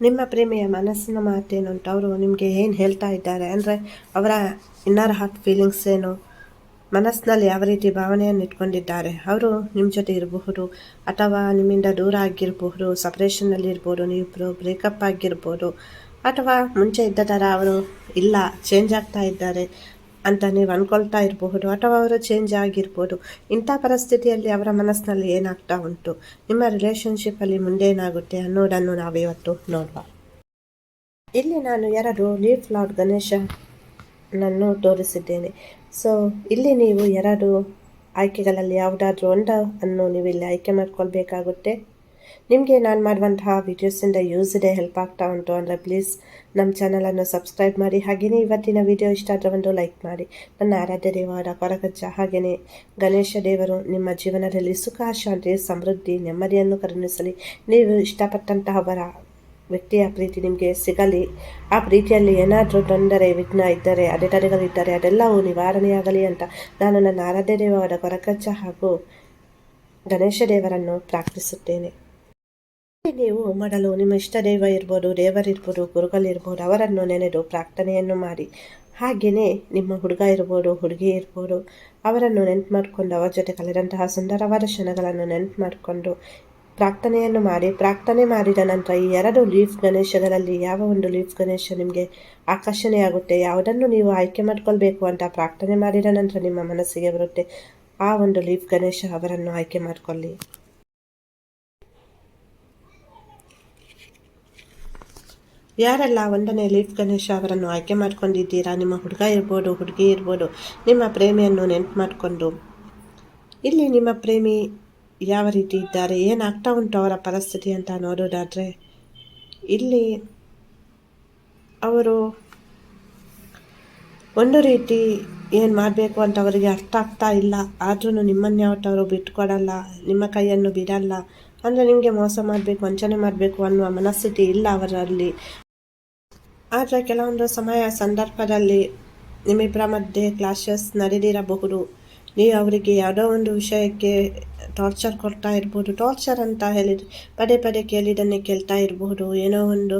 ನಿಮ್ಮ ಪ್ರೇಮಿಯ ಮನಸ್ಸಿನ ಮಾತೇನು ಅಂತ ಅವರು ನಿಮಗೆ ಏನು ಹೇಳ್ತಾ ಇದ್ದಾರೆ? ಅಂದರೆ ಅವರ ಇನ್ನರ್ ಹಾರ್ಟ್ ಫೀಲಿಂಗ್ಸ್ ಏನು? ಮನಸ್ಸಿನಲ್ಲಿ ಯಾವ ರೀತಿ ಭಾವನೆಯನ್ನು ಇಟ್ಕೊಂಡಿದ್ದಾರೆ? ಅವರು ನಿಮ್ಮ ಜೊತೆ ಇರಬಹುದು, ಅಥವಾ ನಿಮ್ಮಿಂದ ದೂರ ಆಗಿರಬಹುದು ಸಪ್ರೇಷನ್ನಲ್ಲಿ ಇರ್ಬೋದು, ನೀವು ಬ್ರೇಕಪ್ ಆಗಿರ್ಬೋದು, ಅಥವಾ ಮುಂಚೆ ಇದ್ದ ಥರ ಅವರು ಇಲ್ಲ ಚೇಂಜ್ ಆಗ್ತಾ ಇದ್ದಾರೆ. ಅಂತ ನೀವು ಅಂದ್ಕೊಳ್ತಾ ಇರಬಹುದು ಅಥವಾ ಅವರು ಚೇಂಜ್ ಆಗಿರ್ಬೋದು. ಇಂಥ ಪರಿಸ್ಥಿತಿಯಲ್ಲಿ ಅವರ ಮನಸ್ಸಿನಲ್ಲಿ ಏನಾಗ್ತಾ ಉಂಟು? ನಿಮ್ಮ ರಿಲೇಷನ್ಶಿಪ್ಪಲ್ಲಿ ಮುಂದೆ ಏನಾಗುತ್ತೆ ಅನ್ನೋದನ್ನು ನಾವಿವತ್ತು ನೋಡುವ. ಇಲ್ಲಿ ನಾನು ಎರಡು ಲೀಫ್ ಲಾರ್ಡ್ ಗಣೇಶನನ್ನು ತೋರಿಸಿದ್ದೇನೆ. ಸೊ ಇಲ್ಲಿ ನೀವು ಎರಡು ಆಯ್ಕೆಗಳಲ್ಲಿ ಯಾವುದಾದ್ರೂ ಒಂದು ಅನ್ನು ನೀವು ಇಲ್ಲಿ ಆಯ್ಕೆ ಮಾಡ್ಕೊಳ್ಬೇಕಾಗುತ್ತೆ. ನಿಮಗೆ ನಾನು ಮಾಡುವಂತಹ ವೀಡಿಯೋಸಿಂದ ಯೂಸ್ ಇದೆ ಹೆಲ್ಪ್ ಆಗ್ತಾ ಉಂಟು ಅಂದರೆ ಪ್ಲೀಸ್ ನಮ್ಮ ಚಾನಲನ್ನು ಸಬ್ಸ್ಕ್ರೈಬ್ ಮಾಡಿ. ಹಾಗೆಯೇ ಇವತ್ತಿನ ವಿಡಿಯೋ ಇಷ್ಟ ಆದರೆ ಒಂದು ಲೈಕ್ ಮಾಡಿ. ನನ್ನ ಆರಾಧ್ಯ ದೇವರ ಕೊರಗಜ್ಜ ಹಾಗೆಯೇ ಗಣೇಶ ದೇವರು ನಿಮ್ಮ ಜೀವನದಲ್ಲಿ ಸುಖ, ಶಾಂತಿ, ಸಮೃದ್ಧಿ, ನೆಮ್ಮದಿಯನ್ನು ಕರುಣಿಸಲಿ. ನೀವು ಇಷ್ಟಪಟ್ಟಂತಹ ಇಷ್ಟಪಟ್ಟಂತಹವರ ವ್ಯಕ್ತಿಯ ಪ್ರೀತಿ ನಿಮಗೆ ಸಿಗಲಿ. ಆ ಪ್ರೀತಿಯಲ್ಲಿ ಏನಾದರೂ ತೊಂದರೆ ವಿಘ್ನ ಇದ್ದರೆ, ಅಡೆತಡೆಗಳಿದ್ದರೆ ಅದೆಲ್ಲವೂ ನಿವಾರಣೆಯಾಗಲಿ ಅಂತ ನಾನು ನನ್ನ ಆರಾಧ್ಯ ದೇವರ ಕೊರಗಜ್ಜ ಹಾಗೂ ಗಣೇಶ ದೇವರನ್ನು ಪ್ರಾರ್ಥಿಸುತ್ತೇನೆ. ನೀವು ಮಾಡಲು ನಿಮ್ಮ ಇಷ್ಟ ದೈವ ಇರ್ಬೋದು ದೇವರಿರ್ಬೋದು ಗುರುಗಳಿರ್ಬೋದು ಅವರನ್ನು ನೆನೆದು ಪ್ರಾರ್ಥನೆಯನ್ನು ಮಾಡಿ. ಹಾಗೆಯೇ ನಿಮ್ಮ ಹುಡುಗ ಇರ್ಬೋದು, ಹುಡುಗಿ ಇರ್ಬೋದು, ಅವರನ್ನು ನೆನ್ಪು ಮಾಡಿಕೊಂಡು ಅವರ ಜೊತೆ ಕಳೆದಂತಹ ಸುಂದರವಾದ ಕ್ಷಣಗಳನ್ನು ನೆನ್ಪು ಮಾಡಿಕೊಂಡು ಪ್ರಾರ್ಥನೆಯನ್ನು ಮಾಡಿ. ಪ್ರಾರ್ಥನೆ ಮಾಡಿದ ನಂತರ ಈ ಎರಡು ಲೀಫ್ ಗಣೇಶಗಳಲ್ಲಿ ಯಾವ ಒಂದು ಲೀಫ್ ಗಣೇಶ ನಿಮಗೆ ಆಕರ್ಷಣೆಯಾಗುತ್ತೆ ಯಾವುದನ್ನು ನೀವು ಆಯ್ಕೆ ಮಾಡ್ಕೊಳ್ಬೇಕು ಅಂತ ಪ್ರಾರ್ಥನೆ ಮಾಡಿದ ನಂತರ ನಿಮ್ಮ ಮನಸ್ಸಿಗೆ ಬರುತ್ತೆ, ಆ ಒಂದು ಲೀಫ್ ಗಣೇಶ ಅವರನ್ನು ಆಯ್ಕೆ ಮಾಡಿಕೊಳ್ಳಿ. ಯಾರೆಲ್ಲ ಒಂದನೇ ಲೀಫ್ ಗಣೇಶ ಅವರನ್ನು ಆಯ್ಕೆ ಮಾಡ್ಕೊಂಡಿದ್ದೀರಾ? ನಿಮ್ಮ ಹುಡುಗ ಇರ್ಬೋದು, ಹುಡುಗಿ ಇರ್ಬೋದು, ನಿಮ್ಮ ಪ್ರೇಮಿಯನ್ನು ನೆನ್ಪು ಮಾಡಿಕೊಂಡು. ಇಲ್ಲಿ ನಿಮ್ಮ ಪ್ರೇಮಿ ಯಾವ ರೀತಿ ಇದ್ದಾರೆ? ಏನಾಗ್ತಾ ಉಂಟು ಅವರ ಪರಿಸ್ಥಿತಿ ಅಂತ ನೋಡೋದಾದರೆ ಇಲ್ಲಿ ಅವರು ಒಂದು ರೀತಿ ಏನು ಮಾಡಬೇಕು ಅಂತ ಅವರಿಗೆ ಅರ್ಥ ಆಗ್ತಾ ಇಲ್ಲ. ಆದ್ರೂ ನಿಮ್ಮನ್ನು ಯಾವತ್ತವರು ಬಿಟ್ಕೊಡಲ್ಲ ನಿಮ್ಮ ಕೈಯನ್ನು ಬಿಡಲ್ಲ. ಅಂದರೆ ನಿಮಗೆ ಮೋಸ ಮಾಡಬೇಕು, ವಂಚನೆ ಮಾಡಬೇಕು ಅನ್ನುವ ಮನಸ್ಥಿತಿ ಇಲ್ಲ ಅವರಲ್ಲಿ. ಆದರೆ ಕೆಲವೊಂದು ಸಮಯ ಸಂದರ್ಭದಲ್ಲಿ ನಿಮ್ಮಿಬ್ಬರ ಮಧ್ಯೆ ಕ್ಲಾಶಸ್ ನಡೆದಿರಬಹುದು. ನೀವು ಅವರಿಗೆ ಯಾವುದೋ ಒಂದು ವಿಷಯಕ್ಕೆ ಟಾರ್ಚರ್ ಕೊಡ್ತಾ ಇರ್ಬೋದು. ಟಾರ್ಚರ್ ಅಂತ ಹೇಳಿದ್ರೆ, ಪದೇ ಪದೇ ಕೇಳಿದನ್ನೇ ಕೇಳ್ತಾ ಇರಬಹುದು ಏನೋ ಒಂದು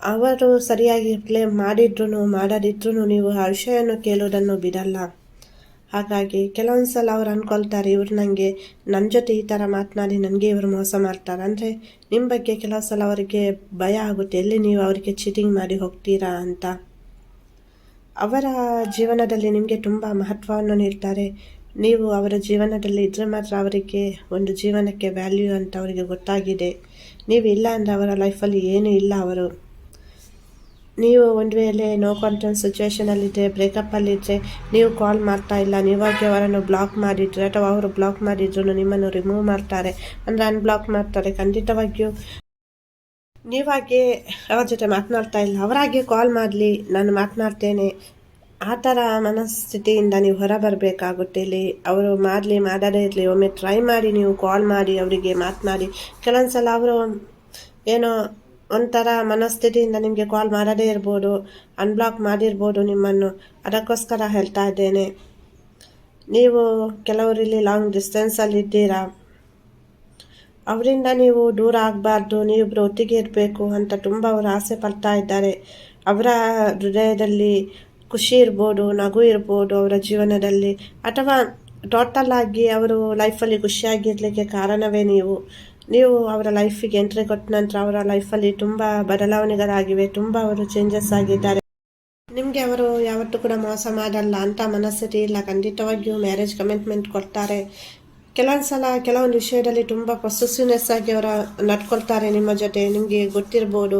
ಅವರು ಸರಿಯಾಗಿ ಪ್ಲೇ ಮಾಡಿದ್ರು ಮಾಡದಿದ್ರು ನೀವು ಆ ವಿಷಯವನ್ನು ಕೇಳೋದನ್ನು ಬಿಡಲ್ಲ. ಹಾಗಾಗಿ ಕೆಲವೊಂದು ಸಲ ಅವ್ರು ಅಂದ್ಕೊಳ್ತಾರೆ ಇವ್ರು ನನಗೆ ನನ್ನ ಜೊತೆ ಈ ಥರ ಮಾತನಾಡಿ ನನಗೆ ಇವರು ಮೋಸ ಮಾಡ್ತಾರೆ. ಅಂದರೆ ನಿಮ್ಮ ಬಗ್ಗೆ ಕೆಲವು ಸಲ ಅವರಿಗೆ ಭಯ ಆಗುತ್ತೆ, ಎಲ್ಲಿ ನೀವು ಅವರಿಗೆ ಚೀಟಿಂಗ್ ಮಾಡಿ ಹೋಗ್ತೀರಾ ಅಂತ. ಅವರ ಜೀವನದಲ್ಲಿ ನಿಮಗೆ ತುಂಬ ಮಹತ್ವವನ್ನು ನೀಡ್ತಾರೆ. ನೀವು ಅವರ ಜೀವನದಲ್ಲಿ ಇದ್ದರೆ ಮಾತ್ರ ಅವರಿಗೆ ಒಂದು ಜೀವನಕ್ಕೆ ವ್ಯಾಲ್ಯೂ ಅಂತ ಅವರಿಗೆ ಗೊತ್ತಾಗಿದೆ. ನೀವು ಇಲ್ಲ ಅಂದರೆ ಅವರ ಲೈಫಲ್ಲಿ ಏನೂ ಇಲ್ಲ ಅವರು. ನೀವು ಒಂದು ವೇಳೆ ನೋ ಕಾನ್ಫಿಡೆನ್ಸ್ ಸಿಚುವೇಷನಲ್ಲಿದ್ದರೆ ಬ್ರೇಕಪ್ಪಲ್ಲಿದ್ದರೆ ನೀವು ಕಾಲ್ ಮಾಡ್ತಾ ಇಲ್ಲ ನೀವಾಗಿ ಅವರನ್ನು ಬ್ಲಾಕ್ ಮಾಡಿದರೆ ಅಥವಾ ಅವರು ಬ್ಲಾಕ್ ಮಾಡಿದ್ರು ನಿಮ್ಮನ್ನು ರಿಮೂವ್ ಮಾಡ್ತಾರೆ. ಅಂದರೆ ಅನ್ಬ್ಲಾಕ್ ಮಾಡ್ತಾರೆ. ಖಂಡಿತವಾಗಿಯೂ ನೀವಾಗೆ ಅವ್ರ ಜೊತೆ ಮಾತನಾಡ್ತಾ ಇಲ್ಲ. ಅವರಾಗೆ ಕಾಲ್ ಮಾಡಲಿ, ನಾನು ಮಾತನಾಡ್ತೇನೆ. ಆ ಥರ ಮನಸ್ಥಿತಿಯಿಂದ ನೀವು ಹೊರ ಬರಬೇಕಾಗುತ್ತೆ ಇಲ್ಲಿ. ಅವರು ಮಾಡಲಿ, ಮಾಡದೇ ಇರಲಿ, ಒಮ್ಮೆ ಟ್ರೈ ಮಾಡಿ, ನೀವು ಕಾಲ್ ಮಾಡಿ, ಅವರಿಗೆ ಮಾತನಾಡಿ. ಕೆಲವೊಂದು ಸಲ ಅವರು ಏನೋ ಒಂಥರ ಮನಸ್ಥಿತಿಯಿಂದ ನಿಮಗೆ ಕಾಲ್ ಮಾಡದೇ ಇರ್ಬೋದು ಅನ್ಬ್ಲಾಕ್ ಮಾಡಿರ್ಬೋದು ನಿಮ್ಮನ್ನು. ಅದಕ್ಕೋಸ್ಕರ ಹೇಳ್ತಾ ಇದ್ದೇನೆ. ನೀವು ಕೆಲವರಿಲ್ಲಿ ಲಾಂಗ್ ಡಿಸ್ಟೆನ್ಸಲ್ಲಿ ಇದ್ದೀರಾ? ಅವರಿಂದ ನೀವು ದೂರ ಆಗಬಾರ್ದು ನೀವಿಬ್ಬರು ಒಟ್ಟಿಗೆ ಇರಬೇಕು ಅಂತ ತುಂಬ ಅವರು ಆಸೆ ಪಡ್ತಾ ಇದ್ದಾರೆ. ಅವರ ಹೃದಯದಲ್ಲಿ ಖುಷಿ ಇರ್ಬೋದು, ನಗು ಇರ್ಬೋದು ಅವರ ಜೀವನದಲ್ಲಿ. ಅಥವಾ ಟೋಟಲ್ ಆಗಿ ಅವರು ಲೈಫಲ್ಲಿ ಖುಷಿಯಾಗಿರಲಿಕ್ಕೆ ಕಾರಣವೇ ನೀವು. ನೀವು ಅವರ ಲೈಫಿಗೆ ಎಂಟ್ರಿ ಕೊಟ್ಟ ನಂತರ ಅವರ ಲೈಫಲ್ಲಿ ತುಂಬ ಬದಲಾವಣೆಗಳಾಗಿವೆ, ತುಂಬ ಅವರು ಚೇಂಜಸ್ ಆಗಿದ್ದಾರೆ. ನಿಮಗೆ ಅವರು ಯಾವತ್ತೂ ಕೂಡ ಮೋಸ ಮಾಡಲ್ಲ ಅಂತ ಮನಸ್ಥಿತಿ ಇಲ್ಲ. ಖಂಡಿತವಾಗಿಯೂ ಮ್ಯಾರೇಜ್ ಕಮಿಟ್ಮೆಂಟ್ ಕೊಡ್ತಾರೆ. ಕೆಲವೊಂದು ಸಲ ಕೆಲವೊಂದು ವಿಷಯದಲ್ಲಿ ತುಂಬ ಪ್ರೊಸೆಸಿವ್ನೆಸ್ ಆಗಿ ಅವರು ನಡ್ಕೊಳ್ತಾರೆ ನಿಮ್ಮ ಜೊತೆ. ನಿಮಗೆ ಗೊತ್ತಿರ್ಬೋದು,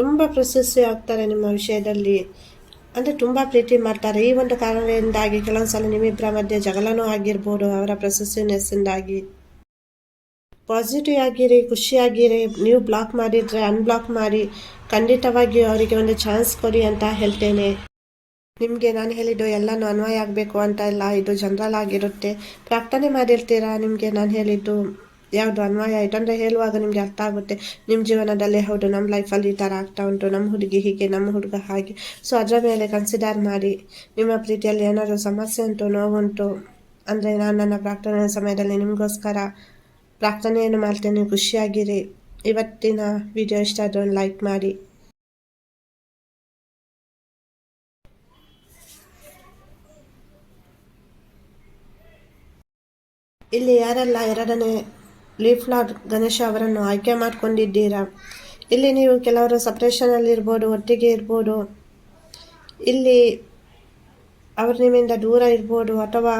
ತುಂಬ ಪ್ರೊಸೆಸಿವ್ ಆಗ್ತಾರೆ ನಿಮ್ಮ ವಿಷಯದಲ್ಲಿ. ಅಂದರೆ ತುಂಬ ಪ್ರೀತಿ ಮಾಡ್ತಾರೆ. ಈ ಒಂದು ಕಾರಣದಿಂದಾಗಿ ಕೆಲವೊಂದು ಸಲ ನಿಮ್ಮಿಬ್ಬರ ಮಧ್ಯೆ ಜಗಳನೂ ಆಗಿರ್ಬೋದು ಅವರ ಪ್ರೊಸೆಸಿವ್ನೆಸ್ಸಿಂದಾಗಿ ಪಾಸಿಟಿವ್ ಆಗಿರಿ, ಖುಷಿಯಾಗಿರಿ, ನೀವು ಬ್ಲಾಕ್ ಮಾಡಿದರೆ ಅನ್ಬ್ಲಾಕ್ ಮಾಡಿ, ಖಂಡಿತವಾಗಿಯೂ ಅವರಿಗೆ ಒಂದು ಚಾನ್ಸ್ ಕೊಡಿ ಅಂತ ಹೇಳ್ತೇನೆ. ನಿಮಗೆ ನಾನು ಹೇಳಿದ್ದು ಎಲ್ಲನೂ ಅನ್ವಯ ಆಗಬೇಕು ಅಂತ ಇಲ್ಲ ಇದು ಜನರಲ್ ಆಗಿರುತ್ತೆ. ಪ್ರಾರ್ಥನೆ ಮಾಡಿರ್ತೀರಾ? ನಿಮಗೆ ನಾನು ಹೇಳಿದ್ದು ಯಾವುದು ಅನ್ವಯ? ಆಯಿತು ಅಂದರೆ ಹೇಳುವಾಗ ನಿಮಗೆ ಅರ್ಥ ಆಗುತ್ತೆ. ನಿಮ್ಮ ಜೀವನದಲ್ಲಿ ಹೌದು ನಮ್ಮ ಲೈಫಲ್ಲಿ ಈ ಥರ ಆಗ್ತಾ ಉಂಟು. ನಮ್ಮ ಹುಡುಗಿ ಹೀಗೆ ನಮ್ಮ ಹುಡುಗ ಹಾಗೆ. ಸೊ ಅದರ ಮೇಲೆ ಕನ್ಸಿಡರ್ ಮಾಡಿ. ನಿಮ್ಮ ಪ್ರೀತಿಯಲ್ಲಿ ಏನಾದರೂ ಸಮಸ್ಯೆ ಉಂಟು, ನೋವುಂಟು, ಅಂದರೆ ನಾನು ನನ್ನ ಪ್ರಾರ್ಥನೆ ಸಮಯದಲ್ಲಿ ನಿಮಗೋಸ್ಕರ ಪ್ರಾರ್ಥನೆಯನ್ನು ಮಾಡ್ತೇನೆ ಖುಷಿಯಾಗಿರಿ. ಇವತ್ತಿನ ವಿಡಿಯೋ ಇಷ್ಟ ಆದ್ರೆ ಲೈಕ್ ಮಾಡಿ. ಇಲ್ಲಿ ಯಾರೆಲ್ಲ ಎರಡನೇ ಲೀಫ್ ಲಾರ್ಡ್ ಗಣೇಶ ಅವರನ್ನು ಆಯ್ಕೆ ಮಾಡಿಕೊಂಡಿದ್ದೀರಾ? ಇಲ್ಲಿ ನೀವು ಕೆಲವರು ಸಪ್ರೇಷನಲ್ಲಿ ಇರ್ಬೋದು, ಒಟ್ಟಿಗೆ ಇರ್ಬೋದು. ಇಲ್ಲಿ ಅವರು ನಿಮ್ಮಿಂದ ದೂರ ಇರ್ಬೋದು ಅಥವಾ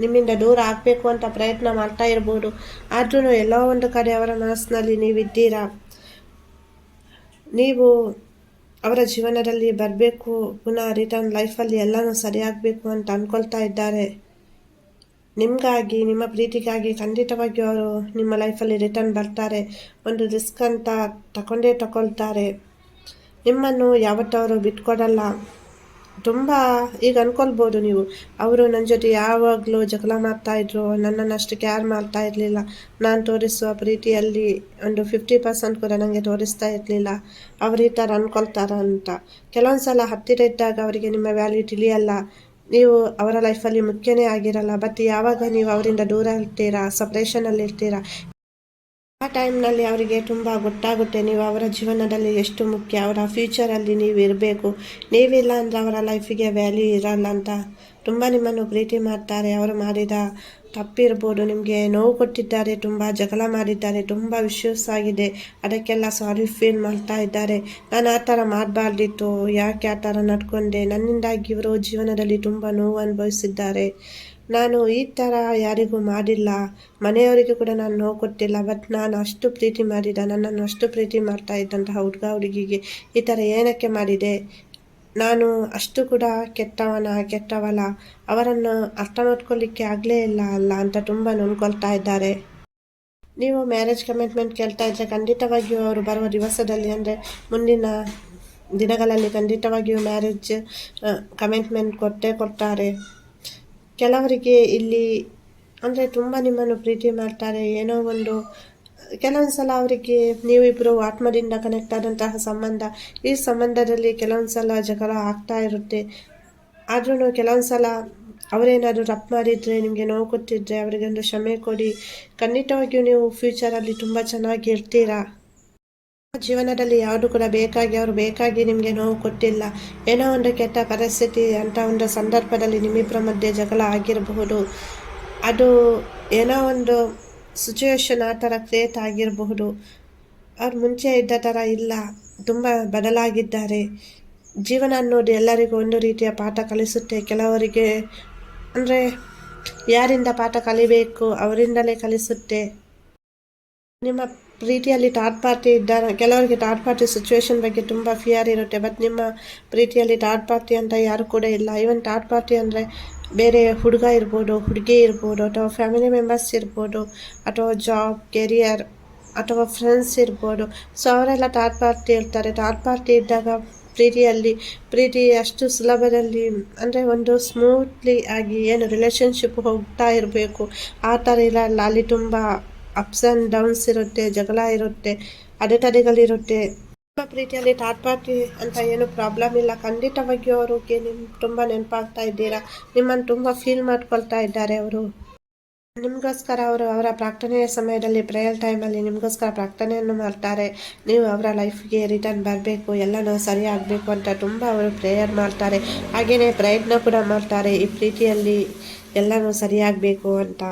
ನಿಮ್ಮಿಂದ ದೂರ ಆಗಬೇಕು ಅಂತ ಪ್ರಯತ್ನ ಮಾಡ್ತಾ ಇರ್ಬೋದು. ಆದ್ರೂ ಎಲ್ಲೋ ಒಂದು ಕಡೆ ಅವರ ಮನಸ್ಸಿನಲ್ಲಿ ನೀವಿದ್ದೀರಾ? ನೀವು ಅವರ ಜೀವನದಲ್ಲಿ ಬರಬೇಕು, ಪುನಃ ರಿಟರ್ನ್ ಲೈಫಲ್ಲಿ ಎಲ್ಲನೂ ಸರಿಯಾಗಬೇಕು ಅಂತ ಅಂದ್ಕೊಳ್ತಾ ಇದ್ದಾರೆ. ನಿಮಗಾಗಿ, ನಿಮ್ಮ ಪ್ರೀತಿಗಾಗಿ ಖಂಡಿತವಾಗಿಯೂ ಅವರು ನಿಮ್ಮ ಲೈಫಲ್ಲಿ ರಿಟರ್ನ್ ಬರ್ತಾರೆ. ಒಂದು ರಿಸ್ಕ್ ಅಂತ ತಗೊಂಡೇ ತಗೊಳ್ತಾರೆ ನಿಮ್ಮನ್ನು ಯಾವತ್ತವರು ಬಿಟ್ಕೊಡಲ್ಲ. ತುಂಬ ಈಗ ಅನ್ಕೊಳ್ಬೋದು ನೀವು. ಅವರು ನನ್ನ ಜೊತೆ ಯಾವಾಗಲೂ ಜಗಳ ಮಾಡ್ತಾಯಿದ್ರು ನನ್ನನ್ನು ಅಷ್ಟು ಕೇರ್ ಮಾಡ್ತಾ ಇರಲಿಲ್ಲ. ನಾನು ತೋರಿಸುವ ಪ್ರೀತಿಯಲ್ಲಿ ಒಂದು ಫಿಫ್ಟಿ ಪರ್ಸೆಂಟ್ ಕೂಡ ನನಗೆ ತೋರಿಸ್ತಾ ಇರಲಿಲ್ಲ. ಅವರು ಈ ಥರ ಅಂದ್ಕೊಳ್ತಾರ ಅಂತ. ಕೆಲವೊಂದು ಸಲ ಹತ್ತಿರ ಇದ್ದಾಗ ಅವರಿಗೆ ನಿಮ್ಮ ವ್ಯಾಲ್ಯೂ ತಿಳಿಯಲ್ಲ. ನೀವು ಅವರ ಲೈಫಲ್ಲಿ ಮುಖ್ಯನೇ ಆಗಿರಲ್ಲ. ಬಟ್ ಯಾವಾಗ ನೀವು ಅವರಿಂದ ದೂರ ಇರ್ತೀರಾ ಸಪ್ರೇಷನಲ್ಲಿ ಇರ್ತೀರಾ ಆ ಟೈಮ್ನಲ್ಲಿ ಅವರಿಗೆ ತುಂಬ ಗೊತ್ತಾಗುತ್ತೆ, ನೀವು ಅವರ ಜೀವನದಲ್ಲಿ ಎಷ್ಟು ಮುಖ್ಯ, ಅವರ ಫ್ಯೂಚರಲ್ಲಿ ನೀವು ಇರಬೇಕು. ನೀವಿಲ್ಲ ಅಂದರೆ ಅವರ ಲೈಫಿಗೆ ವ್ಯಾಲ್ಯೂ ಇರಲ್ಲ ಅಂತ ತುಂಬ ನಿಮ್ಮನ್ನು ಪ್ರೀತಿ ಮಾಡ್ತಾರೆ. ಅವರು ಮಾಡಿದ ತಪ್ಪಿರ್ಬೋದು, ನಿಮಗೆ ನೋವು ಕೊಟ್ಟಿದ್ದಾರೆ, ತುಂಬ ಜಗಳ ಮಾಡಿದ್ದಾರೆ, ತುಂಬ ವಿಶ್ಯೂಸ್ ಆಗಿದೆ. ಅದಕ್ಕೆಲ್ಲ ಸಾರಿ ಫೀಲ್ ಮಾಡ್ತಾ ಇದ್ದಾರೆ. ನಾನು ಆ ಥರ ಮಾಡಬಾರ್ದಿತ್ತು, ಯಾಕೆ ಆ ಥರ ನಡ್ಕೊಂಡೆ? ನನ್ನಿಂದಾಗಿ ಇವರು ಜೀವನದಲ್ಲಿ ತುಂಬ ನೋವು ಅನುಭವಿಸಿದ್ದಾರೆ. ನಾನು ಈ ಥರ ಯಾರಿಗೂ ಮಾಡಿಲ್ಲ. ಮನೆಯವರಿಗೂ ಕೂಡ ನಾನು ನೋವು ಕೊಟ್ಟಿಲ್ಲ. ಬಟ್ ನಾನು ಅಷ್ಟು ಪ್ರೀತಿ ಮಾಡಿದ, ನನ್ನನ್ನು ಅಷ್ಟು ಪ್ರೀತಿ ಮಾಡ್ತಾ ಇದ್ದಂತಹ ಹುಡುಗ, ಹುಡುಗಿಗೆ ಈ ಥರ ಏನಕ್ಕೆ ಮಾಡಿದೆ? ನಾನು ಅಷ್ಟು ಕೂಡ ಕೆಟ್ಟವನ ಕೆಟ್ಟವಲ್ಲ ಅವರನ್ನು ಅರ್ಥ ಮಾಡ್ಕೊಳ್ಳಿಕ್ಕೆ ಆಗಲೇ ಇಲ್ಲ ಅಲ್ಲ ಅಂತ ತುಂಬ ನೊಂದ್ಕೊಳ್ತಾ ಇದ್ದಾರೆ. ನೀವು ಮ್ಯಾರೇಜ್ ಕಮಿಟ್ಮೆಂಟ್ ಕೇಳ್ತಾ ಇದ್ದರೆ ಖಂಡಿತವಾಗಿಯೂ ಅವರು ಬರುವ ದಿವಸದಲ್ಲಿ ಅಂದರೆ ಮುಂದಿನ ದಿನಗಳಲ್ಲಿ ಖಂಡಿತವಾಗಿಯೂ ಮ್ಯಾರೇಜ್ ಕಮಿಟ್ಮೆಂಟ್ ಕೊಟ್ಟೇ ಕೊಡ್ತಾರೆ. ಕೆಲವರಿಗೆ ಇಲ್ಲಿ ಅಂದರೆ ತುಂಬ ನಿಮ್ಮನ್ನು ಪ್ರೀತಿ ಮಾಡ್ತಾರೆ. ಏನೋ ಒಂದು ಕೆಲವೊಂದು ಸಲ ಅವರಿಗೆ ನೀವಿಬ್ಬರು ಆತ್ಮದಿಂದ ಕನೆಕ್ಟ್ ಆದಂತಹ ಸಂಬಂಧ, ಈ ಸಂಬಂಧದಲ್ಲಿ ಕೆಲವೊಂದು ಸಲ ಜಗಳ ಆಗ್ತಾ ಇರುತ್ತೆ. ಆದ್ರೂ ಕೆಲವೊಂದು ಸಲ ಅವರೇನಾದರೂ ರಪ್ ಮಾಡಿದರೆ, ನಿಮಗೆ ನೋವು ಕೊಟ್ಟಿದ್ದರೆ ಅವರಿಗೊಂದು ಕ್ಷಮೆ ಕೊಡಿ. ಖಂಡಿತವಾಗಿಯೂ ನೀವು ಫ್ಯೂಚರಲ್ಲಿ ತುಂಬ ಚೆನ್ನಾಗಿ ಇರ್ತೀರಾ? ಜೀವನದಲ್ಲಿ ಯಾವುದು ಕೂಡ ಬೇಕಾಗಿ ಅವರು ಬೇಕಾಗಿ ನಿಮಗೆ ನೋವು ಕೊಟ್ಟಿಲ್ಲ. ಏನೋ ಒಂದು ಕೆಟ್ಟ ಪರಿಸ್ಥಿತಿ ಅಂತ ಒಂದು ಸಂದರ್ಭದಲ್ಲಿ ನಿಮ್ಮಿಬ್ಬರ ಮಧ್ಯೆ ಜಗಳ ಆಗಿರಬಹುದು. ಅದು ಏನೋ ಒಂದು ಸಿಚುವೇಶನ್ ಆ ಥರ ಕ್ರಿಯೇಟ್ ಆಗಿರಬಹುದು. ಅವ್ರು ಮುಂಚೆ ಇದ್ದ ಥರ ಇಲ್ಲ. ತುಂಬ ಬದಲಾಗಿದ್ದಾರೆ. ಜೀವನ ಅನ್ನೋದು ಎಲ್ಲರಿಗೂ ಒಂದು ರೀತಿಯ ಪಾಠ ಕಲಿಸುತ್ತೆ. ಕೆಲವರಿಗೆ ಅಂದರೆ ಯಾರಿಂದ ಪಾಠ ಕಲಿಬೇಕು ಅವರಿಂದಲೇ ಕಲಿಸುತ್ತೆ. ನಿಮ್ಮ ಪ್ರೀತಿಯಲ್ಲಿ ಥರ್ಡ್ ಪಾರ್ಟಿ ಇದ್ದಾರ. ಕೆಲವರಿಗೆ ಥರ್ಡ್ ಪಾರ್ಟಿ ಸಿಚುವೇಶನ್ ಬಗ್ಗೆ ತುಂಬ ಫಿಯರ್ ಇರುತ್ತೆ. ಬಟ್ ನಿಮ್ಮ ಪ್ರೀತಿಯಲ್ಲಿ ಥರ್ಡ್ ಪಾರ್ಟಿ ಅಂತ ಯಾರು ಕೂಡ ಇಲ್ಲ. ಈವನ್ ಥರ್ಡ್ ಪಾರ್ಟಿ ಅಂದರೆ ಬೇರೆ ಹುಡುಗ ಇರ್ಬೋದು, ಹುಡುಗಿ ಇರ್ಬೋದು, ಅಥವಾ ಫ್ಯಾಮಿಲಿ ಮೆಂಬರ್ಸ್ ಇರ್ಬೋದು, ಅಥವಾ ಜಾಬ್ ಕೆರಿಯರ್ ಅಥವಾ ಫ್ರೆಂಡ್ಸ್ ಇರ್ಬೋದು. ಸೊ ಅವರೆಲ್ಲ ಥರ್ಡ್ ಪಾರ್ಟಿ ಇರ್ತಾರೆ. ಥರ್ಡ್ ಪಾರ್ಟಿ ಇದ್ದಾಗ ಪ್ರೀತಿಯಲ್ಲಿ, ಪ್ರೀತಿ ಅಷ್ಟು ಸುಲಭದಲ್ಲಿ ಅಂದರೆ ಒಂದು ಸ್ಮೂತ್ಲಿ ಆಗಿ ಏನು ರಿಲೇಷನ್ಶಿಪ್ ಹೋಗ್ತಾ ಇರಬೇಕು. ಆ ಥರ ಇರಲ್ಲ. ಅಲ್ಲಿ ತುಂಬ ಅಪ್ಸ್ ಆ್ಯಂಡ್ ಡೌನ್ಸ್ ಇರುತ್ತೆ, ಜಗಳ ಇರುತ್ತೆ ಅಡೆತಡೆಗಳಿರುತ್ತೆ ತುಂಬ ಪ್ರೀತಿಯಲ್ಲಿ ಥರ್ಡ್ ಪಾರ್ಟಿ ಅಂತ ಏನು ಪ್ರಾಬ್ಲಮ್ ಇಲ್ಲ. ಖಂಡಿತವಾಗಿಯೂ ಅವ್ರಿಗೆ ನಿಮ್ಮ ತುಂಬ ನೆನಪಾಗ್ತಾ ಇದ್ದೀರಾ? ನಿಮ್ಮನ್ನು ತುಂಬ ಫೀಲ್ ಮಾಡ್ಕೊಳ್ತಾ ಇದ್ದಾರೆ ಅವರು. ನಿಮಗೋಸ್ಕರ ಅವರು ಅವರ ಪ್ರಾರ್ಥನೆಯ ಸಮಯದಲ್ಲಿ ಪ್ರೇಯರ್ ಟೈಮಲ್ಲಿ ನಿಮಗೋಸ್ಕರ ಪ್ರಾರ್ಥನೆಯನ್ನು ಮಾಡ್ತಾರೆ. ನೀವು ಅವರ ಲೈಫ್ಗೆ ರಿಟರ್ನ್ ಬರಬೇಕು, ಎಲ್ಲನೂ ಸರಿಯಾಗಬೇಕು ಅಂತ ತುಂಬ ಅವರು ಪ್ರೇಯರ್ ಮಾಡ್ತಾರೆ. ಹಾಗೆಯೇ ಪ್ರಯತ್ನ ಕೂಡ ಮಾಡ್ತಾರೆ. ಈ ಪ್ರೀತಿಯಲ್ಲಿ ಎಲ್ಲನೂ ಸರಿಯಾಗಬೇಕು ಅಂತ.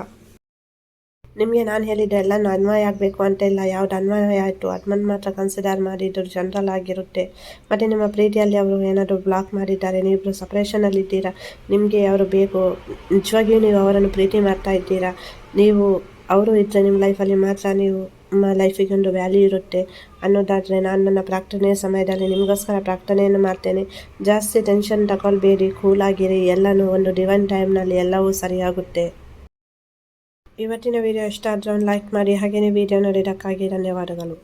ನಿಮಗೆ ನಾನು ಹೇಳಿದ ಎಲ್ಲನೂ ಅನ್ವಯ ಆಗಬೇಕು ಅಂತ ಇಲ್ಲ ಯಾವ್ದು ಅನ್ವಯ ಆಯಿತು? ಅದನ್ನು ಮಾತ್ರ ಕನ್ಸಿಡರ್ ಮಾಡಿದ್ದು ಜನರಲ್ ಆಗಿರುತ್ತೆ. ಮತ್ತು ನಿಮ್ಮ ಪ್ರೀತಿಯಲ್ಲಿ ಅವರು ಏನಾದರೂ ಬ್ಲಾಕ್ ಮಾಡಿದ್ದಾರೆ ನೀವು ಸಪ್ರೇಷನಲ್ಲಿದ್ದೀರಾ ನಿಮಗೆ ಅವರು ಬೇಕು? ನಿಜವಾಗಿಯೂ ನೀವು ಅವರನ್ನು ಪ್ರೀತಿ ಮಾಡ್ತಾ ಇದ್ದೀರಾ? ನೀವು, ಅವರು ಇದ್ದರೆ ನಿಮ್ಮ ಲೈಫಲ್ಲಿ ಮಾತ್ರ ನೀವು, ನಿಮ್ಮ ಲೈಫಿಗೆ ಒಂದು ವ್ಯಾಲ್ಯೂ ಇರುತ್ತೆ. ಅನ್ನೋದಾದರೆ ನಾನು ನನ್ನ ಪ್ರಾರ್ಥನೆಯ ಸಮಯದಲ್ಲಿ ನಿಮಗೋಸ್ಕರ ಪ್ರಾರ್ಥನೆಯನ್ನು ಮಾಡ್ತೇನೆ. ಜಾಸ್ತಿ ಟೆನ್ಷನ್ ತಗೊಳ್ಬೇಡಿ ಕೂಲಾಗಿರಿ ಎಲ್ಲನೂ ಒಂದು ಡಿವೈನ್ ಟೈಮ್ನಲ್ಲಿ ಎಲ್ಲವೂ ಸರಿಯಾಗುತ್ತೆ. ಇವತ್ತಿನ ವಿಡಿಯೋ ಇಷ್ಟ ಆದರೆ ಒಂದು ಲೈಕ್ ಮಾಡಿ ಹಾಗೆಯೇ ವಿಡಿಯೋ ನೋಡಿದ್ದಕ್ಕಾಗಿ ಧನ್ಯವಾದಗಳು.